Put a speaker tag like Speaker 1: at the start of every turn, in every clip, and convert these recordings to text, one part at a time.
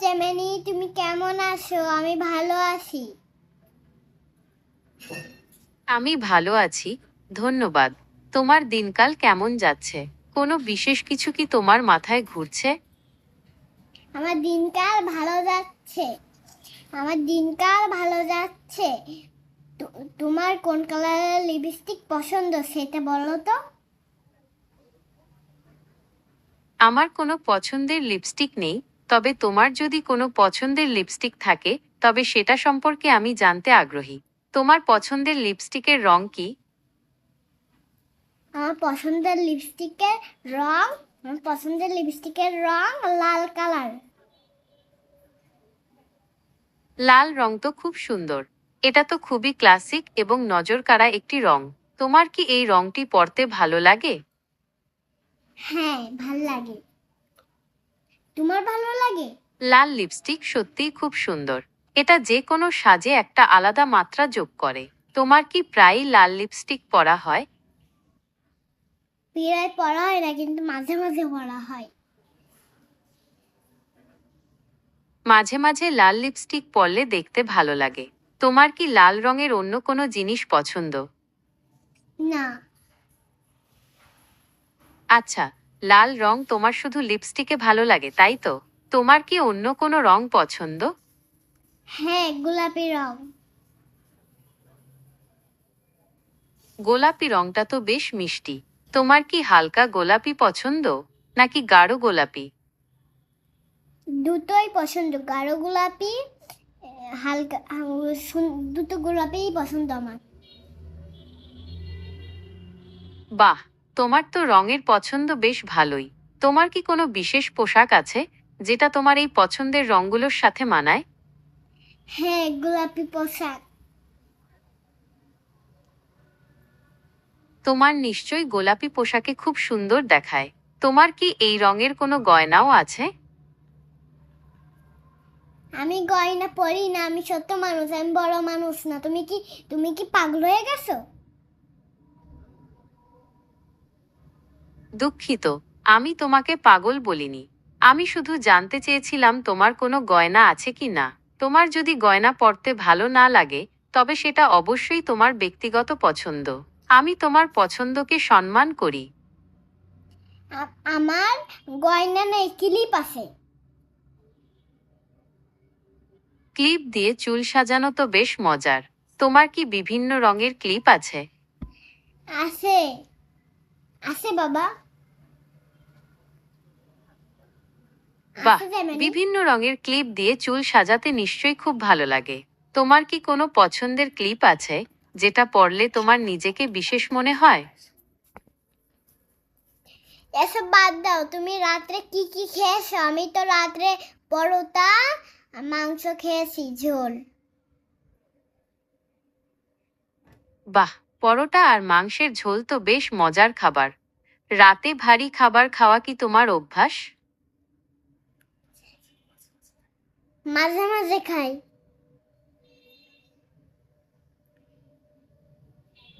Speaker 1: Gemini তুমি কেমন আছো? আমি ভালো আছি।
Speaker 2: আমি ভালো আছি ধন্যবাদ। তোমার দিনকাল কেমন যাচ্ছে? কোনো বিশেষ কিছু কি তোমার মাথায় ঘুরছে?
Speaker 1: আমার দিনকাল ভালো যাচ্ছে। আমার দিনকাল ভালো যাচ্ছে। তো- তোমার কোন কালারের লিপস্টিক পছন্দ সেটা বলো তো।
Speaker 2: আমার কোনো পছন্দের লিপস্টিক নেই তবে তোমার যদি কোনো পছন্দের লিপস্টিক থাকে তবে সেটা সম্পর্কে আমি জানতে আগ্রহী। তোমার পছন্দের লিপস্টিকের রং কি?
Speaker 1: আমার পছন্দের লিপস্টিকের রং আমার পছন্দের লিপস্টিকের রং লাল কালার।
Speaker 2: লাল রং তো খুব সুন্দর। এটা তো খুবই ক্লাসিক এবং নজর কাড়া একটি রং। তোমার কি এই রংটি পরতে ভালো লাগে?
Speaker 1: হ্যাঁ ভালো লাগে। তোমার ভালো লাগে?
Speaker 2: লাল লিপস্টিক সত্যিই খুব সুন্দর। এটা যে কোনো সাজে একটা আলাদা মাত্রা যোগ করে। তোমার কি প্রায়ই লাল লিপস্টিক পরা হয়?
Speaker 1: প্রায় পড়া হয় না কিন্তু মাঝে মাঝে পড়া হয়।
Speaker 2: মাঝে মাঝে লাল লিপস্টিক পরলে দেখতে ভালো লাগে। তোমার কি লাল রঙের অন্য কোনো জিনিস পছন্দ?
Speaker 1: না।
Speaker 2: আচ্ছা লাল রং তোমার শুধু লিপস্টিকে ভালো লাগে তাই তো? তোমার কি অন্য কোনো রং পছন্দ?
Speaker 1: হ্যাঁ গোলাপি রং।
Speaker 2: গোলাপি রংটা তো বেশ মিষ্টি। তোমার কি হালকা গোলাপি পছন্দ নাকি গাঢ় গোলাপি?
Speaker 1: দুটোই পছন্দ গাঢ় গোলাপি হালকা দুটো গোলাপিই পছন্দ আমার।
Speaker 2: বাহ তোমার তো রঙের পছন্দ বেশ ভালোই। তোমার কি কোনো বিশেষ পোশাক আছে যেটা তোমার এই পছন্দের রঙগুলোর সাথে মানায়?
Speaker 1: হ্যাঁ গোলাপি পোশাক।
Speaker 2: তোমার নিশ্চয়ই গোলাপি পোশাকে খুব সুন্দর দেখায়। তোমার কি এই রঙের কোনো গয়নাও আছে?
Speaker 1: আমি গয়না পরি না আমি ছোট্ট মানুষ আমি বড় মানুষ না। তুমি কি তুমি কি পাগল হয়ে গেছো?
Speaker 2: দুঃখিত আমি তোমাকে পাগল বলিনি। আমি শুধু জানতে চেয়েছিলাম তোমার কোনো গয়না আছে কি না। তোমার যদি গয়না পরতে ভালো না লাগে তবে সেটা অবশ্যই তোমার ব্যক্তিগত পছন্দ। আমি তোমার পছন্দকে সম্মান করি।
Speaker 1: আমার গয়না নেই ক্লিপ আছে।
Speaker 2: ক্লিপ দিয়ে চুল সাজানো তো বেশ মজার। তোমার কি বিভিন্ন রঙের ক্লিপ আছে?
Speaker 1: আছে। আছে বাবা।
Speaker 2: বাহ বিভিন্ন রঙের ক্লিপ দিয়ে চুল সাজাতে নিশ্চয়ই খুব ভালো লাগে। তোমার কি কোনো পছন্দের ক্লিপ আছে যেটা পরলে তোমার নিজেকে বিশেষ মনে হয়?
Speaker 1: এসব বাদ দাও তুমি রাত্রে কি কি খেয়েছো? আমি তো রাত্রে পরোটা মাংস খেয়েছি ঝোল।
Speaker 2: বাহ পরোটা আর মাংসের ঝোল তো বেশ মজার খাবার। রাতে ভারী খাবার খাওয়া কি তোমার অভ্যাস?
Speaker 1: মাঝে মাঝে খাই।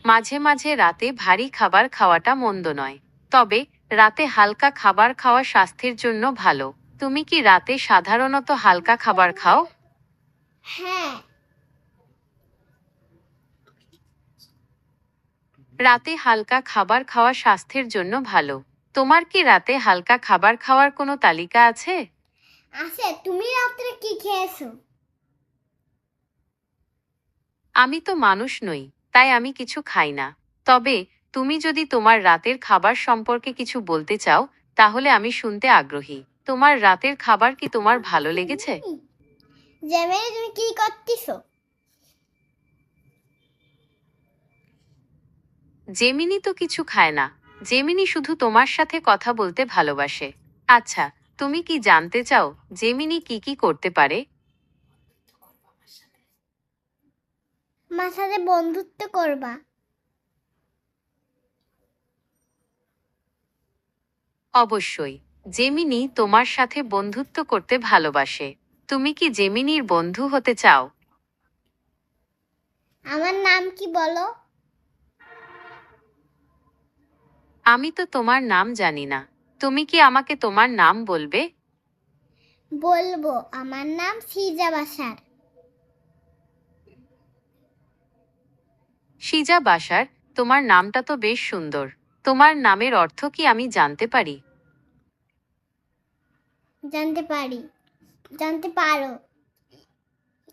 Speaker 2: মাঝে মাঝে রাতে ভারী খাবার খাওয়াটা মন্দ নয়। তবে রাতে হালকা খাবার খাওয়া স্বাস্থ্যের জন্য ভালো। তুমি কি রাতে সাধারণত হালকা খাবার খাও?
Speaker 1: হ্যাঁ।
Speaker 2: রাতে হালকা খাবার খাওয়া স্বাস্থ্যের জন্য ভালো। তোমার কি রাতে হালকা খাবার খাওয়ার কোনো তালিকা আছে?
Speaker 1: আছে তুমি রাত্রে কি খেয়েছো?
Speaker 2: আমি তো মানুষ নই তাই আমি কিছু খাই না। তবে তুমি যদি তোমার রাতের খাবার সম্পর্কে কিছু বলতে চাও তাহলে আমি শুনতে আগ্রহী। তোমার রাতের খাবার কি তোমার ভালো লেগেছে?
Speaker 1: জেমেনি তুমি কি করতেছো?
Speaker 2: জেমিনি তো কিছু খায় না। জেমিনি শুধু তোমার সাথে কথা বলতে ভালোবাসে। আচ্ছা তুমি কি জানতে চাও জেমিনি কি কি করতে পারে?
Speaker 1: সাথে বন্ধুত্ব করবা।
Speaker 2: অবশ্যই জেমিনি তোমার সাথে বন্ধুত্ব করতে ভালোবাসে। তুমি কি জেমিনির বন্ধু হতে চাও?
Speaker 1: আমার নাম কি বলো?
Speaker 2: আমি তো তোমার নাম জানি না। তুমি কি আমাকে তোমার নাম বলবে?
Speaker 1: বলব আমার নাম সিজা বাসার।
Speaker 2: সিজা বাসার তোমার নামটা তো বেশ সুন্দর। তোমার নামের অর্থ কি আমি জানতে পারি?
Speaker 1: জানতে পারি জানতে পারো।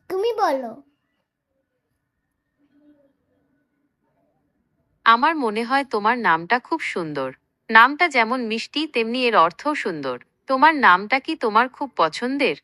Speaker 1: তুমি বলো।
Speaker 2: আমার মনে হয় তোমার নামটা খুব সুন্দর। নামটা যেমন মিষ্টি, তেমনি এর অর্থও সুন্দর। তোমার নামটা কি তোমার খুব পছন্দের?